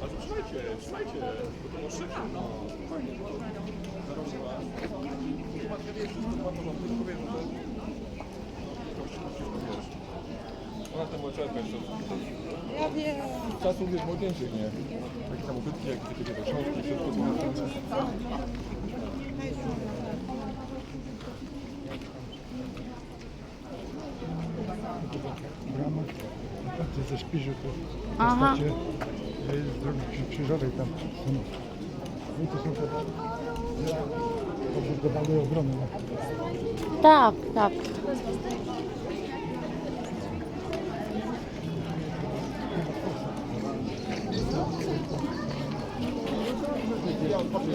Ale trzymajcie, trzymajcie, bo to może no. Fajnie, no. Zarobiła. Matka wie, wszystko ma porządku, tylko wiem, że... Była czerpać, to... Ja wiem. Czasów, wiesz, młodzieńczych, nie? Takie tam ubytki, jakieś takie te książki, wszystko było. Brama, gdzie ze Szpiżu to Aha. z drogi Krzy- krzyżowej tam są. No i to są te obudowane obrony. No. Tak, tak.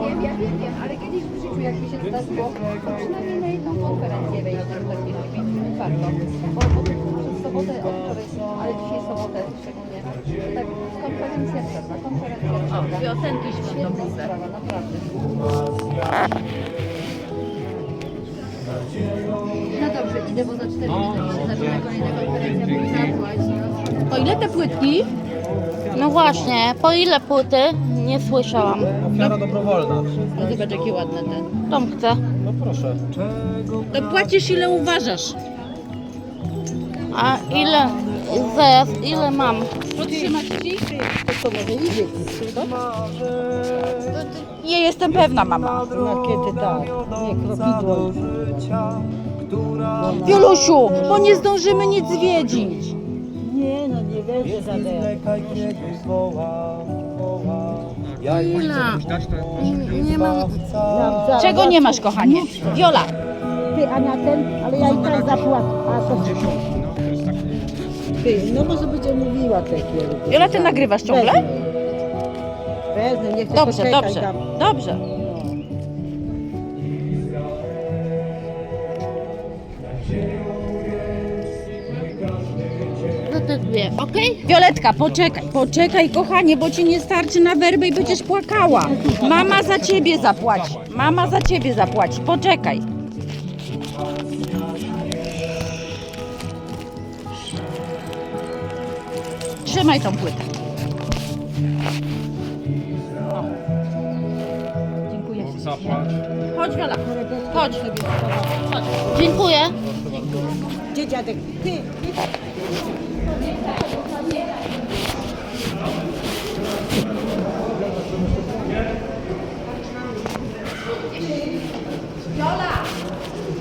Wiem, ja wiem, ale kiedyś w życiu jakby się zdarzyło, to przynajmniej na jedną konferencję wejść na takich 5 minut warto. Sobotę, od wczoraj, ale dzisiaj sobotę szczególnie, tak konferencja przed, na konferencja przed. Piosenki śpią Świetna sprawa, naprawdę. No dobrze, idę, bo za 4 minuty się zaczyna kolejna konferencja, bo zapłać. Po ile te płytki? No właśnie, po ile płyty? Nie słyszałam. Ofiara dobrowolna. No zobacz jakie ładne te. Tom chce. No proszę. To płacisz ile uważasz. A ile? Zaraz, ile mam? Podtrzymać ci? To może idzie. Nie jestem pewna, mama. Kiedy tak, nie kropidło. Wiolusiu, bo nie zdążymy nic zwiedzić. Nie no, nie wierzę za Ile? Nie, nie mam. Czego nie masz, kochanie? Wiola, Ty, Ania, ten, ale ja i tak zapłacę. A to Ty, no może będzie mówiła te kierunek. Wiola, ty nagrywasz ciągle? Wezmę, nie chcę Dobrze, poczekać dobrze, tam. dobrze. No te dwie, okej? Violetka, poczekaj, poczekaj kochanie, bo ci nie starczy na werbę i będziesz płakała. Mama za ciebie zapłaci. Mama za ciebie zapłaci. Poczekaj. Trzymaj tą płytę. O. Dziękuję. Chodź Wiola, chodź. Chodź. Dziękuję. Gdzie dziadek? Ty,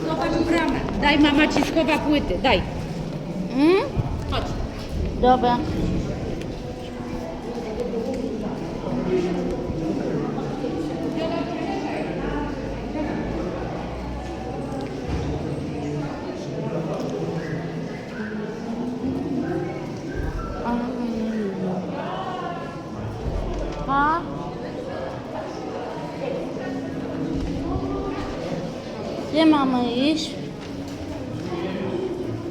Zobacz bramę. Daj mama ci schowa płyty, daj. Mm? Chodź. Dobra. A? Gdzie mamy iść?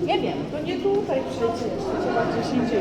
Nie wiem. To nie tutaj przecież, trzeba gdzieś indziej.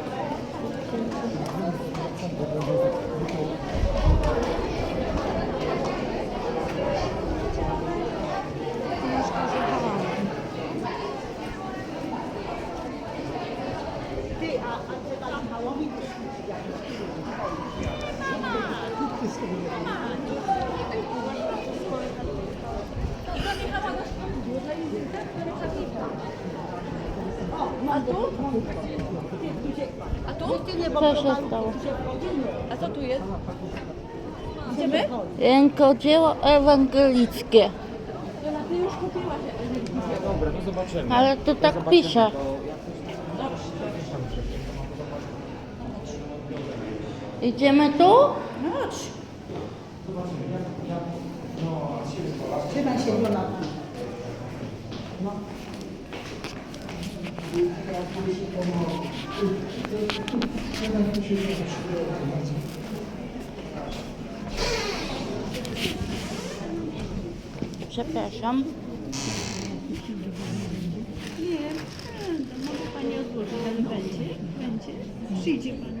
A tu? Co się stało? A co tu jest? Idziemy? Rękodzieło ewangelickie. Ale tu tak pisze. Idziemy tu? Przepraszam. Pani odłożyć, ale będzie? Będzie? Przyjdzie Pani nie?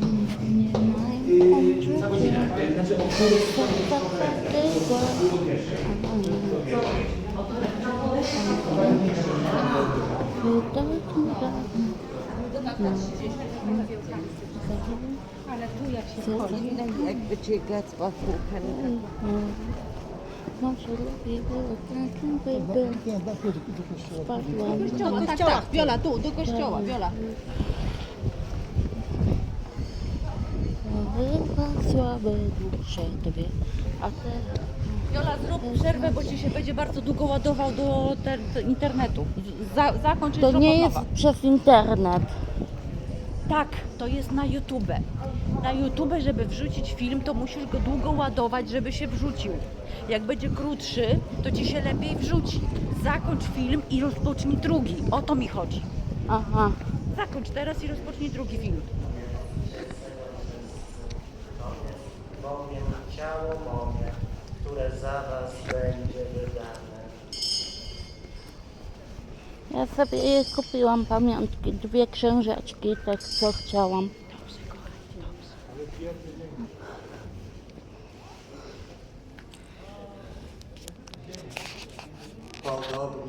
Ale tu jak się wchodzi, jakby cię gacła kuchenka. Może lepiej było takim bybym spadłam. Do kościoła, Wiola, tu, do kościoła, Wiola. Chyba słabe dusze dwie, a teraz Wiola, zrób przerwę, bo ci się będzie bardzo długo ładował do te, do internetu. Za, zakończ to nie jest przez internet. Tak, to jest na YouTube. Na YouTube, żeby wrzucić film, to musisz go długo ładować, żeby się wrzucił. Jak będzie krótszy, to ci się lepiej wrzuci. Zakończ film i rozpocznij drugi. O to mi chodzi. Aha. Zakończ teraz i rozpocznij drugi film. Bowiem ciało moje, które za was będzie wydane. Ja sobie je kupiłam pamiątki, dwie książeczki, tak co chciałam. Podobnie